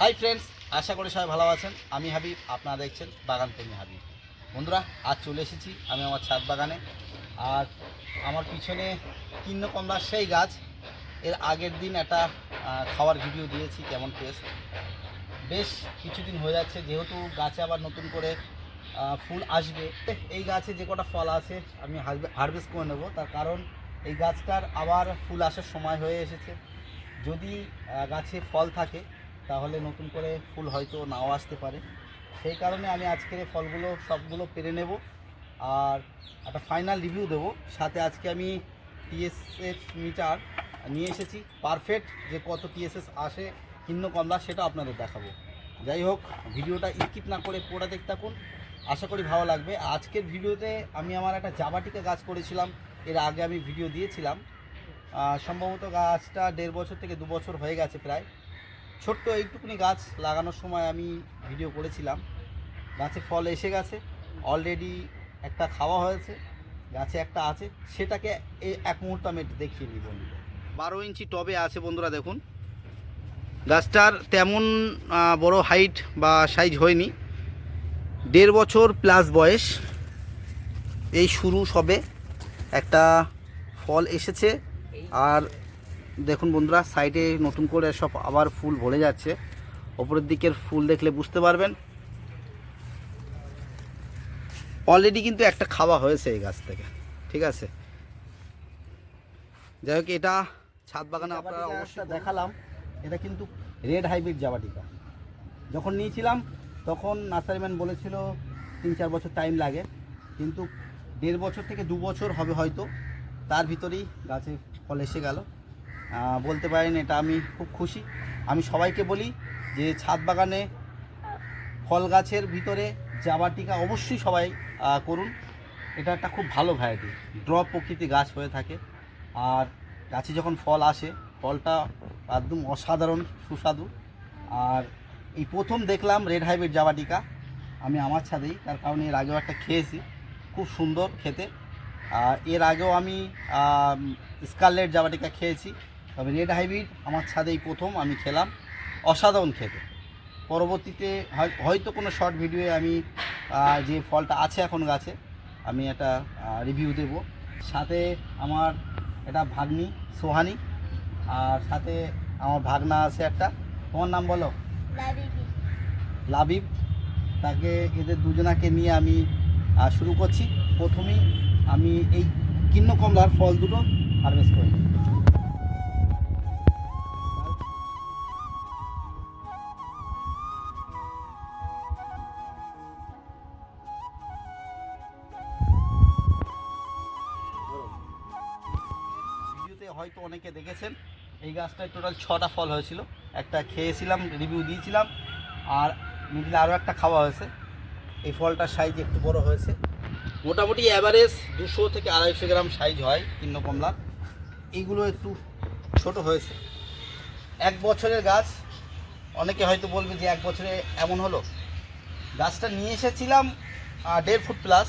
Hi friends আশা করি সবাই ভালো আছেন। আমি হাবিব, আপনারা দেখছেন বাগান প্রেমী হাবিব। বন্ধুরা, আজ চলে এসেছি আমি আমার ছাদ বাগানে। আর আমার পিছনে কিন্ন কমলার সেই গাছ। এর আগের দিন একটা খাওয়ার ভিডিও দিয়েছি, কেমন টেস্ট বেশ কিছুদিন হয়ে যাচ্ছে, যেহেতু গাছে আবার নতুন করে ফুল আসবে। এই গাছে যে কটা ফল আছে, আমি হারভেস্ট করে নেব। তার কারণ, এই গাছটার আবার ফুল আসার সময় হয়ে এসেছে। যদি গাছে ফল থাকে তাহলে নতুন করে ফুল হয়তো নাও আসতে পারে। সেই কারণে আমি আজকের ফলগুলো, সবগুলো পেরে নেব। আর একটা ফাইনাল রিভিউ দেবো। সাথে আজকে আমি টিএসএস মিটার নিয়ে এসেছি। পারফেক্ট যে কত টিএসএস আসে কিন্ন কমলা, সেটা আপনাদের দেখাবো। যাই হোক, ভিডিওটা স্কিপ না করে পুরোটা দেখতে থাকুন। আশা করি ভালো লাগবে। আজকের ভিডিওতে আমি আমার একটা জাবাটিকা গাছ করেছিলাম। এর আগে আমি ভিডিও দিয়েছিলাম। সম্ভবত গাছটা দেড় বছর থেকে দু বছর হয়ে গেছে প্রায়। ছোট্ট এইটুকুনি গাছ লাগানোর সময় আমি ভিডিও করেছিলাম। গাছে ফল এসে গেছে। অলরেডি একটা খাওয়া হয়েছে। গাছে একটা আছে। সেটাকে এক মুহূর্ত আমি দেখিয়ে নিই বন্ধু বারো ইঞ্চি টবে আছে বন্ধুরা, দেখুন। গাছটার তেমন বড় হাইট বা সাইজ হয়নি। দেড় বছর প্লাস বয়স। এই শুরু সবে একটা ফল এসেছে। আর দেখুন বন্ধুরা সাইডে নতুন করে সব আবার ফুল ভরে যাচ্ছে। ওপরের দিকের ফুল দেখলে বুঝতে পারবেন। অলরেডি কিন্তু একটা খাওয়া হয়েছে এই গাছ থেকে ঠিক আছে? যাই হোক এটা ছাদ বাগানে আপনারা অবশ্যই দেখালাম এটা কিন্তু রেড হাইব্রিড জাবাটিকা। যখন নিয়েছিলাম তখন নার্সারিম্যান বলেছিল তিন চার বছর টাইম লাগে কিন্তু দেড় বছর থেকে দু বছর হবে হয়তো তার ভিতরেই গাছে ফল এসে গেল। বলতে পারেন এটা আমি খুব খুশি। আমি সবাইকে বলি যে ছাদ বাগানে ফল গাছের ভিতরে জাবাটিকা অবশ্যই সবাই করুন। এটা একটা খুব ভালো ভ্যারাইটি ড্রপ প্রকৃতি গাছ হয়ে থাকে। আর গাছে যখন ফল আসে, ফলটা একদম অসাধারণ, সুস্বাদু। আর এই প্রথম দেখলাম রেড হাইব্রিড জাবাটিকা আমি আমার ছাদেই, তার কারণে এর আগেও একটা খেয়েছি। খুব সুন্দর খেতে। আর এর আগেও আমি স্কারলেট জাবাটিকা খেয়েছি। তবে রেড হাইব্রিড আমার ছাদেই প্রথম আমি খেলাম। অসাধারণ খেতে। পরবর্তীতে হয়- হয়তো কোনো শর্ট ভিডিওয়ে আমি যে ফলটা আছে এখন গাছে আমি একটা রিভিউ দেব। সাথে আমার এটা ভাগ্নি সোহানি আর সাথে আমার ভাগনা আছে একটা। তোমার নাম বলো? লাবিব। তাকে এদের দুজনাকে নিয়ে আমি শুরু করছি। প্রথমেই আমি এই কিন্ন কমলার ফল দুটো হারভেস্ট করি দেখেছেন? এই গাছটায় টোটাল ছটা ফল হয়েছিল। একটা খেয়েছিলাম রিভিউ দিয়েছিলাম, আর মিডিলে আরও একটা খাওয়া হয়েছে। এই ফলটার সাইজ একটু বড় হয়েছে। মোটামুটি অ্যাভারেজ দুশো থেকে আড়াইশো গ্রাম সাইজ হয় কিন্ন কমলা এইগুলো একটু ছোট হয়েছে। এক বছরের গাছ, অনেকে হয়তো বলবে যে এক বছরে এমন হলো। গাছটা নিয়ে এসেছিলাম দেড় ফুট প্লাস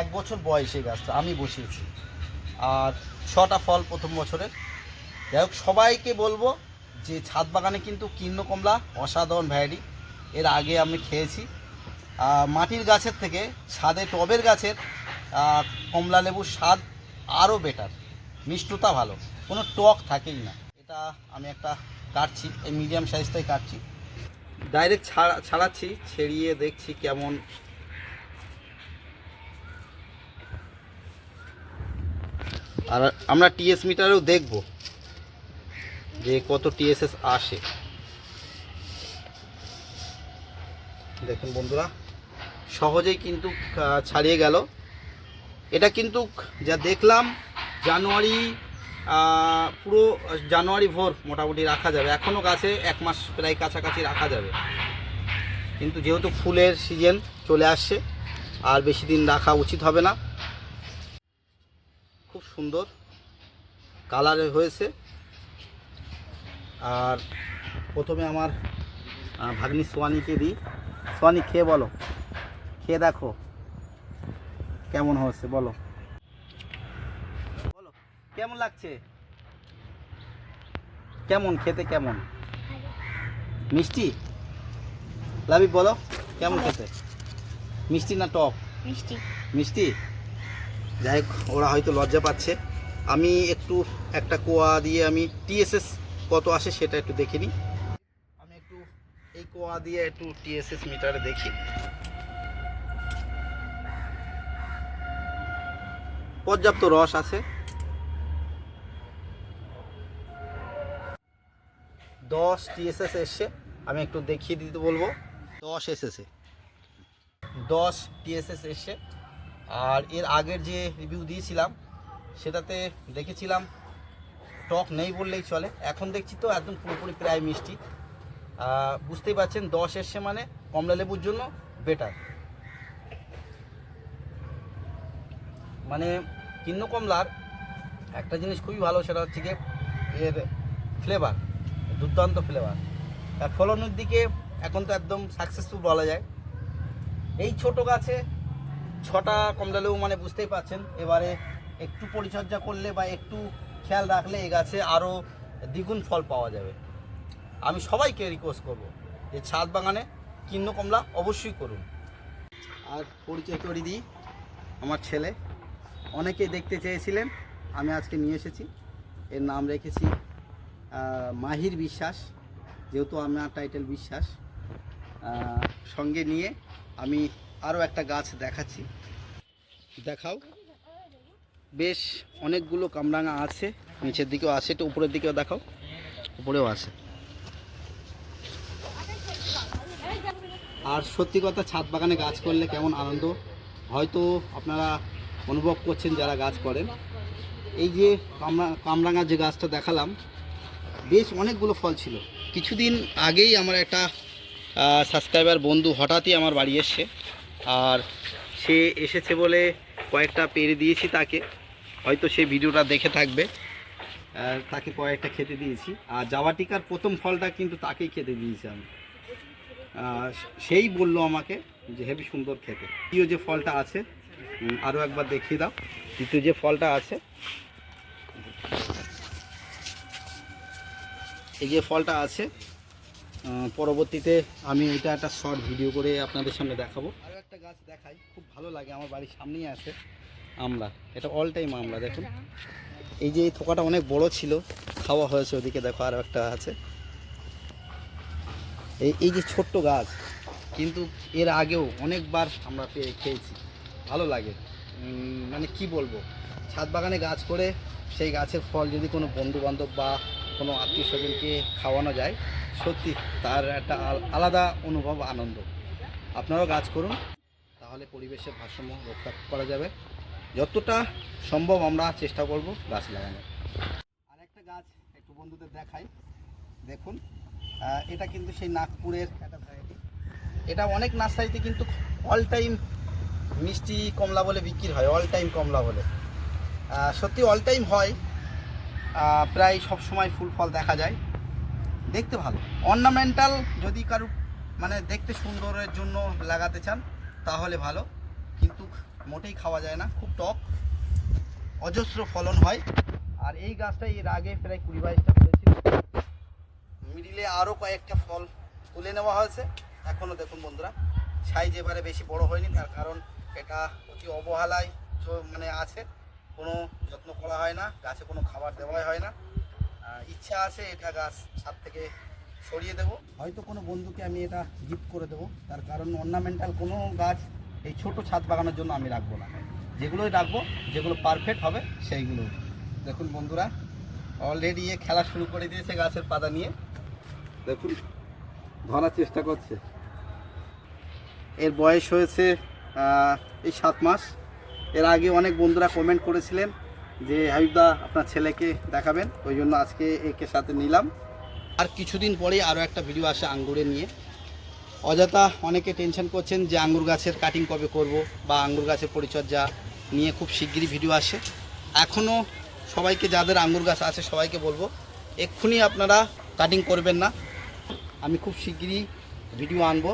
এক বছর বয়সে গাছটা আমি বসিয়েছি। আর ছটা ফল প্রথম বছরের। যাই হোক, সবাইকে বলব যে ছাদ বাগানে কিন্তু কিন্ন কমলা অসাধারণ ভ্যারাইটি এর আগে আমি খেয়েছি। মাটির গাছের থেকে ছাদে টবের গাছের কমলা লেবুর স্বাদ আরও বেটার মিষ্টতা ভালো। কোনো টক থাকেই না। এটা আমি একটা কাটছি, এই মিডিয়াম সাইজটাই কাটছি। ডাইরেক্ট ছাড়া ছাড়াচ্ছি, ছেড়িয়ে দেখছি কেমন। আর আমরা টিএস মিটারেও দেখব। যে কত টিএসএস আসে। দেখুন বন্ধুরা, সহজেই কিন্তু ছাড়িয়ে গেল। এটা কিন্তু যা দেখলাম, জানুয়ারি পুরো জানুয়ারি ভোর মোটামুটি রাখা যাবে। এখনও গাছে এক মাস প্রায় কাছাকাছি রাখা যাবে। কিন্তু যেহেতু ফুলের সিজন চলে আসছে, আর বেশি দিন রাখা উচিত হবে না। খুব সুন্দর কালারে হয়েছে। আর প্রথমে আমার ভাগ্নি সোয়ানিকে দিই। সোয়ানি খেয়ে বলো। খেয়ে দেখো। কেমন হয়েছে বলো। বলো কেমন লাগছে? কেমন খেতে কেমন? মিষ্টি? লাবিব বলো কেমন খেতে? মিষ্টি না টক? মিষ্টি। মিষ্টি? যাই হোক ওরা হয়তো লজ্জা পাচ্ছে। আমি একটু একটা কোয়া দিয়ে আমি টিএসএস কত আসে সেটা একটু দেখে আমি একটু এই কোয়া দিয়ে একটু টিএসএস মিটারে দেখি। পর্যাপ্ত রস আছে। দশ টিএসএস এসছে, আমি একটু দেখিয়ে দিতে বলব। দশ এসেছে দশ টিএসএস এসছে। আর এর আগের যে রিভিউ দিয়েছিলাম, সেটাতে দেখেছিলাম টক নেই বললেই চলে। এখন দেখছি তো একদম পুরোপুরি প্রায় মিষ্টি। বুঝতেই পারছেন, দশ এসছে মানে কমলা লেবুর জন্য বেটার মানে কিন্ন কমলার একটা জিনিস খুবই ভালো, সেটা হচ্ছে গিয়ে এর ফ্লেভার দুর্দান্ত ফ্লেভার আর ফলনের দিকে এখন তো একদম সাকসেসফুল বলা যায়। এই ছোট গাছে ছটা কমলা লেবু মানে বুঝতেই পারছেন, এবারে একটু পরিচর্যা করলে বা একটু খেয়াল রাখলে এই গাছে আরও দ্বিগুণ ফল পাওয়া যাবে। আমি সবাইকে রিকোয়েস্ট করব যে ছাদ বাগানে কিন্ন কমলা অবশ্যই করুন। আর পরিচয় করে দিই, আমার ছেলে। অনেকে দেখতে চেয়েছিলেন, আমি আজকে নিয়ে এসেছি। এর নাম রেখেছি মাহির বিশ্বাস। যেহেতু আমার টাইটেল বিশ্বাস সঙ্গে নিয়ে আমি আরও একটা গাছ দেখাচ্ছি। দেখাও। বেশ অনেকগুলো কামরাঙা আছে, নিচের দিকেও আছে, একটু উপরের দিকেও দেখাও। উপরেও আছে। আর সত্যি কথা, ছাদ বাগানে গাছ করলে কেমন আনন্দ? হয়তো আপনারা অনুভব করছেন যারা গাছ করেন। এই যে কামরা, কামরাঙা যে গাছটা দেখালাম, বেশ অনেকগুলো ফল ছিল। কিছুদিন আগেই আমার একটা সাবস্ক্রাইবার বন্ধু হঠাৎই আমার বাড়ি এসছে। আর সে এসেছে বলে কয়েকটা পেরে দিয়েছি তাকে। হয়তো সে ভিডিওটা দেখে থাকবে। তাকে কয়েকটা খেতে দিয়েছি। আর জাবা টিকার প্রথম ফলটা কিন্তু তাকেই খেতে দিয়েছি আমি। সেই বলল আমাকে যে, হেবি সুন্দর খেতে। দ্বিতীয় যে ফলটা আছে আরও একবার দেখিয়ে দাও। দ্বিতীয় যে ফলটা আছে, এই যে ফলটা আছে পরবর্তীতে আমি এটা একটা শর্ট ভিডিও করে আপনাদের সামনে দেখাবো। আরও একটা গাছ দেখাই, খুব ভালো লাগে, আমার বাড়ির সামনেই আছে। আমলা। এটা অল টাইম আমলা, দেখুন। এই যে এই থোকাটা অনেক বড় ছিল, খাওয়া হয়েছে ওদিকে, দেখো আরও একটা আছে। এই এই যে ছোট্ট গাছ, কিন্তু এর আগেও অনেকবার আমরা পেয়ে খেয়েছি। ভালো লাগে। মানে কি বলব? ছাদ বাগানে গাছ করে সেই গাছের ফল যদি কোনো বন্ধু বান্ধব বা কোনো আত্মীয় স্বজনকে খাওয়ানো যায়, সত্যি তার একটা আল- আলাদা অনুভব, আনন্দ। আপনারাও গাছ করুন, তাহলে পরিবেশের ভারসাম্য রক্ষা করা যাবে। যতটা সম্ভব আমরা চেষ্টা করব গাছ লাগানোর। আরেকটা গাছ একটু বন্ধুদের দেখাই। দেখুন এটা কিন্তু সেই নাগপুরের একটা এটা অনেক নার্সারিতে কিন্তু অল টাইম মিষ্টি কমলা বলে বিক্রি হয় অল টাইম কমলা বলে। সত্যি অল টাইম হয়। প্রায় সব সময় ফুল ফল দেখা যায়। দেখতে ভালো। অর্নামেন্টাল যদি কারও মানে দেখতে সুন্দরের জন্য লাগাতে চান, তাহলে ভালো। কিন্তু মোটেই খাওয়া যায় না, খুব টক, অজস্র ফলন হয়। আর এই গাছটা এর আগে প্রায় কুড়ি বাইশটা ফলেছিল। মিডিলে আরও কয়েকটা ফল তুলে নেওয়া হয়েছে। এখনও দেখুন বন্ধুরা সাইজ এবারে বেশি বড় হয়নি, তার কারণ এটা অতি অবহেলায় মানে আছে। কোনো যত্ন করা হয় না, গাছে কোনো খাবার দেওয়াই হয় না। ইচ্ছা আছে এটা গাছ ছাদ থেকে সরিয়ে দেবো। হয়তো কোনো বন্ধুকে আমি এটা গিফট করে দেবো, তার কারণ অর্নামেন্টাল কোনো গাছ এই ছোট ছাদ বাগানোর জন্য আমি রাখব না। যেগুলোই রাখব, যেগুলো পারফেক্ট হবে, সেইগুলো। দেখুন বন্ধুরা অলরেডি এ খেলা শুরু করে দিয়েছে গাছের পাতা নিয়ে। দেখুন, ধরার চেষ্টা করছে। এর বয়স হয়েছে এই সাত মাস। এর আগে অনেক বন্ধুরা কমেন্ট করেছিলেন যে হাবিবদা আপনার ছেলেকে দেখাবেন। ওই জন্য আজকে একে সাথে নিলাম। আর কিছুদিন পরেই আরও একটা ভিডিও আসে আঙ্গুরের নিয়ে। অযথা অনেকে টেনশন করছেন যে আঙ্গুর গাছের কাটিং কবে করব বা আঙ্গুর গাছের পরিচর্যা নিয়ে খুব শিগগিরই ভিডিও আসে। এখনও সবাইকে যাদের আঙ্গুর গাছ আছে সবাইকে বলব, এক্ষুনি আপনারা কাটিং করবেন না। আমি খুব শিগগিরই ভিডিও আনব।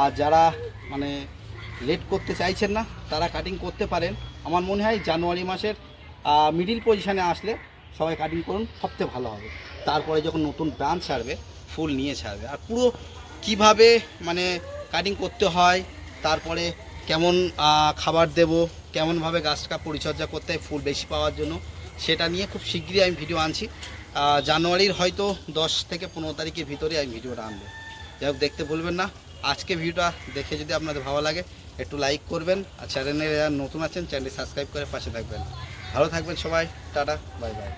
আর যারা মানে লেট করতে চাইছেন না, তারা কাটিং করতে পারেন। আমার মনে হয় জানুয়ারি মাসের মিডিল পজিশানে আসলে সবাই কাটিং করুন, সবচেয়ে ভালো হবে। তারপরে যখন নতুন ব্রাঞ্চ ছাড়বে, ফুল নিয়ে ছাড়বে। আর পুরো কীভাবে মানে কাটিং করতে হয়, তারপরে কেমন খাবার দেব, কেমনভাবে গাছটা পরিচর্যা করতে হয়, ফুল বেশি পাওয়ার জন্য, সেটা নিয়ে খুব শীঘ্রই আমি ভিডিও আনছি। জানুয়ারির হয়তো দশ থেকে পনেরো তারিখের ভিতরে আমি ভিডিওটা আনব। যাই হোক, দেখতে ভুলবেন না। আজকে ভিডিওটা দেখে যদি আপনাদের ভালো লাগে, একটু লাইক করবেন, আর চ্যানেলে নতুন আছেন চ্যানেলটি সাবস্ক্রাইব করে পাশে থাকবেন। ভালো থাকবেন সবাই, টাটা বাই বাই